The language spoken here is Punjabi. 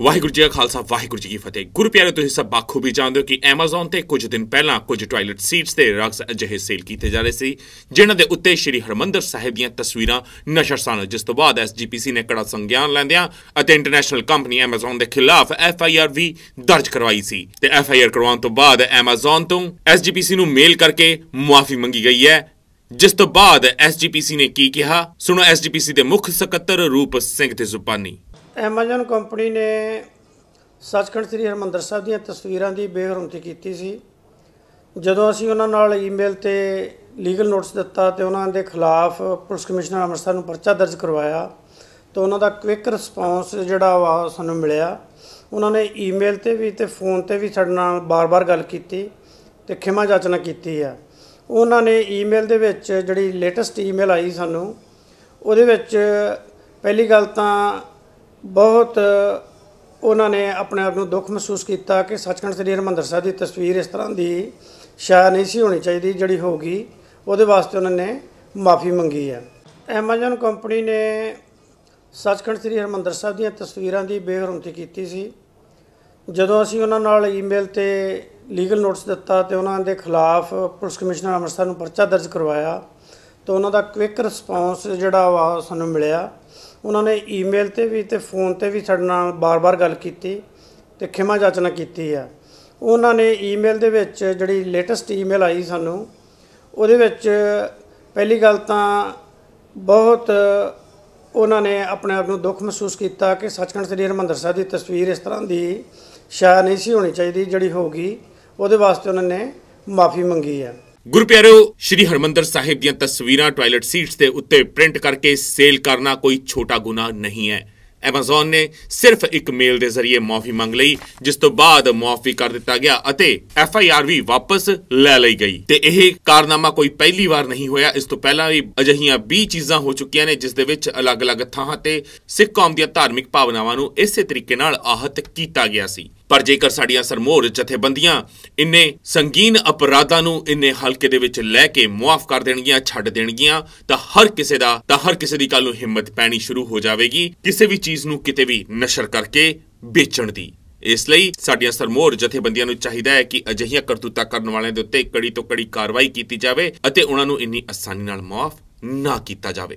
ਵਾਹਿਗੁਰੂ ਜੀ ਕਾ ਖਾਲਸਾ, ਵਾਹਿਗੁਰੂ ਜੀ ਕੀ ਫਤਿਹ। ਗੁਰੂ ਪਿਆਰੇ, ਤੁਸੀਂ ਸਭ ਬਾਖੂਬੀ ਜਾਣਦੇ ਹੋ ਕਿ Amazon ਤੇ ਕੁਝ ਦਿਨ ਪਹਿਲਾਂ ਕੁਝ ਟਾਇਲਟ ਸੀਟਸ ਤੇ ਰਗਸ ਅਜਿਹੇ ਸੇਲ ਕੀਤੇ ਜਾ ਰਹੇ ਸੀ, ਜਿਨ੍ਹਾਂ ਦੇ ਉੱਤੇ ਸ਼੍ਰੀ ਹਰਮੰਦਰ ਸਾਹਿਬ ਦੀਆਂ ਤਸਵੀਰਾਂ ਨਸ਼ਰ ਸਨ। ਜਿਸ ਤੋਂ ਬਾਅਦ SGPC ਨੇ ਕੜਾ ਸੰਗਿਆਨ ਲੈਂਦਿਆਂ ਅਤੇ ਇੰਟਰਨੈਸ਼ਨਲ ਕੰਪਨੀ Amazon ਦੇ ਖਿਲਾਫ FIR ਵੀ ਦਰਜ ਕਰਵਾਈ ਸੀ। ਤੇ FIR ਕਰਵਾਉਣ ਤੋਂ ਬਾਅਦ Amazon ਤੋਂ SGPC ਨੂੰ ਮੇਲ ਕਰਕੇ ਮੁਆਫੀ ਮੰਗੀ ਗਈ ਹੈ। ਜਿਸ ਤੋਂ ਬਾਅਦ SGPC ਨੇ ਕੀ ਕਿਹਾ? ਸੁਣੋ SGPC ਦੇ ਮੁੱਖ ਸਕੱਤਰ ਰੂਪ ਸਿੰਘ ਤੇ ਜ਼ੁਬਾਨੀ। ਐਮਾਜ਼ਨ ਕੰਪਨੀ ਨੇ ਸੱਚਖੰਡ ਸ੍ਰੀ ਹਰਿਮੰਦਰ ਸਾਹਿਬ ਦੀਆਂ ਤਸਵੀਰਾਂ ਦੀ ਬੇਹਰਮਤੀ ਕੀਤੀ ਸੀ। ਜਦੋਂ ਅਸੀਂ ਉਹਨਾਂ ਨਾਲ ਈਮੇਲ ਤੇ ਲੀਗਲ ਨੋਟਿਸ ਦਿੱਤਾ ਤੇ ਉਹਨਾਂ ਦੇ ਖਿਲਾਫ ਪੁਲਿਸ ਕਮਿਸ਼ਨਰ ਅੰਮ੍ਰਿਤਸਰ ਨੂੰ ਪਰਚਾ ਦਰਜ ਕਰਵਾਇਆ, ਤਾਂ ਉਹਨਾਂ ਦਾ ਕੁਇਕ ਰਿਸਪਾਂਸ ਜਿਹੜਾ ਵਾ ਸਾਨੂੰ ਮਿਲਿਆ। ਉਹਨਾਂ ਨੇ ਈਮੇਲ ਤੇ ਵੀ ਤੇ ਫੋਨ ਤੇ ਵੀ ਸਾਡੇ ਨਾਲ ਬਾਰ-ਬਾਰ ਗੱਲ ਕੀਤੀ ਤੇ ਖਿਮਾ ਜਾਚਨਾ ਕੀਤੀ ਆ। ਉਹਨਾਂ ਨੇ ਈਮੇਲ ਦੇ ਵਿੱਚ ਜਿਹੜੀ ਲੇਟੈਸਟ ਈਮੇਲ ਆਈ ਸਾਨੂੰ, ਉਹਦੇ ਵਿੱਚ ਪਹਿਲੀ ਗੱਲ ਤਾਂ ਬਹੁਤ ਉਹਨਾਂ ਨੇ ਆਪਣੇ ਆਪ ਨੂੰ ਦੁੱਖ ਮਹਿਸੂਸ ਕੀਤਾ ਕਿ ਸੱਚਖੰਡ ਸ੍ਰੀ ਹਰਿਮੰਦਰ ਸਾਹਿਬ ਦੀ ਤਸਵੀਰ ਇਸ ਤਰ੍ਹਾਂ ਦੀ ਸ਼ਾਇਦ ਨਹੀਂ ਸੀ ਹੋਣੀ ਚਾਹੀਦੀ, ਜਿਹੜੀ ਹੋ ਗਈ ਉਹਦੇ ਵਾਸਤੇ ਉਹਨਾਂ ਨੇ ਮਾਫੀ ਮੰਗੀ ਹੈ। ਐਮਾਜ਼ਨ ਕੰਪਨੀ ਨੇ ਸੱਚਖੰਡ ਸ੍ਰੀ ਹਰਿਮੰਦਰ ਸਾਹਿਬ ਦੀਆਂ ਤਸਵੀਰਾਂ ਦੀ ਬੇਹਰਮਤੀ ਕੀਤੀ ਸੀ। ਜਦੋਂ ਅਸੀਂ ਉਹਨਾਂ ਨਾਲ ਈਮੇਲ ਤੇ ਲੀਗਲ ਨੋਟਿਸ ਦਿੱਤਾ ਤੇ ਉਹਨਾਂ ਦੇ ਖਿਲਾਫ ਪੁਲਿਸ ਕਮਿਸ਼ਨਰ ਅੰਮ੍ਰਿਤਸਰ ਨੂੰ ਪਰਚਾ ਦਰਜ ਕਰਵਾਇਆ, ਤਾਂ ਉਹਨਾਂ ਦਾ ਕੁਇਕ ਰਿਸਪਾਂਸ ਜਿਹੜਾ ਵਾ ਸਾਨੂੰ ਮਿਲਿਆ। ਉਹਨਾਂ ਨੇ ਈਮੇਲ ਤੇ ਵੀ ਤੇ ਫੋਨ ਤੇ ਵੀ ਸਾਡੇ ਨਾਲ ਬਾਰ-ਬਾਰ ਗੱਲ ਕੀਤੀ ਤੇ ਖਿਮਾ ਜਾਚਨਾ ਕੀਤੀ ਆ। ਉਹਨਾਂ ਨੇ ਈਮੇਲ ਦੇ ਵਿੱਚ ਜਿਹੜੀ ਲੇਟੈਸਟ ਈਮੇਲ ਆਈ ਸਾਨੂੰ, ਉਹਦੇ ਵਿੱਚ ਪਹਿਲੀ ਗੱਲ ਤਾਂ ਬਹੁਤ ਉਹਨਾਂ ਨੇ ਆਪਣੇ ਆਪ ਨੂੰ ਦੁੱਖ ਮਹਿਸੂਸ ਕੀਤਾ ਕਿ ਸੱਚਖੰਡ ਸ੍ਰੀ ਹਰਿਮੰਦਰ ਸਾਹਿਬ ਦੀ ਤਸਵੀਰ ਇਸ ਤਰ੍ਹਾਂ ਦੀ ਸ਼ਾਇਦ ਨਹੀਂ ਸੀ ਹੋਣੀ ਚਾਹੀਦੀ ਜਿਹੜੀ ਹੋ ਗਈ ਉਹਦੇ ਵਾਸਤੇ ਉਹਨਾਂ ਨੇ ਮਾਫੀ ਮੰਗੀ ਹੈ ਗੁਰੂ ਪਿਆਰਿਓ ਸ਼੍ਰੀ ਹਰਮੰਦਰ ਸਾਹਿਬ ਦੀਆਂ ਤਸਵੀਰਾਂ ਟਾਇਲਟ ਸੀਟਸ ਦੇ ਉੱਤੇ ਪ੍ਰਿੰਟ ਕਰਕੇ ਸੇਲ ਕਰਨਾ ਕੋਈ ਛੋਟਾ ਗੁਨਾਹ ਨਹੀਂ ਹੈ। Amazon ਨੇ ਸਿਰਫ ਇੱਕ ਮੇਲ ਦੇ ਜ਼ਰੀਏ ਮਾਫੀ ਮੰਗ ਲਈ, ਜਿਸ ਤੋਂ ਬਾਅਦ ਮਾਫੀ ਕਰ ਦਿੱਤਾ ਗਿਆ ਅਤੇ FIR ਵੀ ਵਾਪਸ ਲੈ ਲਈ ਗਈ। ਤੇ ਇਹ ਕਾਰਨਾਮਾ ਕੋਈ ਪਹਿਲੀ ਵਾਰ ਨਹੀਂ ਹੋਇਆ। ਇਸ ਤੋਂ ਪਹਿਲਾਂ ਵੀ ਅਜਿਹੀਆਂ 20 ਚੀਜ਼ਾਂ ਹੋ ਚੁੱਕੀਆਂ ਨੇ, ਜਿਸ ਦੇ ਵਿੱਚ ਅਲੱਗ-ਅਲੱਗ ਥਾਂ ਤੇ ਸਿੱਖ ਕੌਮ ਦੀਆਂ ਧਾਰਮਿਕ ਭਾਵਨਾਵਾਂ ਨੂੰ ਇਸੇ ਤਰੀਕੇ ਨਾਲ ਆਹਤ ਕੀਤਾ ਗਿਆ ਸੀ। ਪਰ ਜੇਕਰ ਸਾਡੀਆਂ ਸਰਮੋਰ ਜਥੇਬੰਦੀਆਂ ਇੰਨੇ ਸੰਗੀਨ ਅਪਰਾਧਾਂ ਨੂੰ ਇੰਨੇ ਹਲਕੇ ਦੇ ਵਿੱਚ ਲੈ ਕੇ ਮੁਆਫ ਕਰ ਦੇਣਗੀਆਂ, ਛੱਡ ਦੇਣਗੀਆਂ, ਤਾਂ ਹਰ ਕਿਸੇ ਦਾ, ਤਾਂ ਹਰ ਕਿਸੇ ਦੀ ਕੱਲ ਨੂੰ ਹਿੰਮਤ ਪੈਣੀ ਸ਼ੁਰੂ ਹੋ ਜਾਵੇਗੀ ਕਿਸੇ ਵੀ ਚੀਜ਼ ਨੂੰ ਕਿਤੇ ਵੀ ਨਸ਼ਰ ਕਰਕੇ ਵੇਚਣ ਦੀ। ਇਸ ਲਈ ਸਾਡੀਆਂ ਸਰਮੋਰ ਜਥੇਬੰਦੀਆਂ ਨੂੰ ਚਾਹੀਦਾ ਹੈ ਕਿ ਅਜਿਹੀਆਂ ਕਰਤੂਤਾਂ ਕਰਨ ਵਾਲਿਆਂ ਦੇ ਉੱਤੇ ਕੜੀ ਤੋਂ ਕੜੀ ਕਾਰਵਾਈ ਕੀਤੀ ਜਾਵੇ ਅਤੇ ਉਹਨਾਂ ਨੂੰ ਇੰਨੀ ਆਸਾਨੀ ਨਾਲ ਮੁਆਫ ਨਾ ਕੀਤਾ ਜਾਵੇ।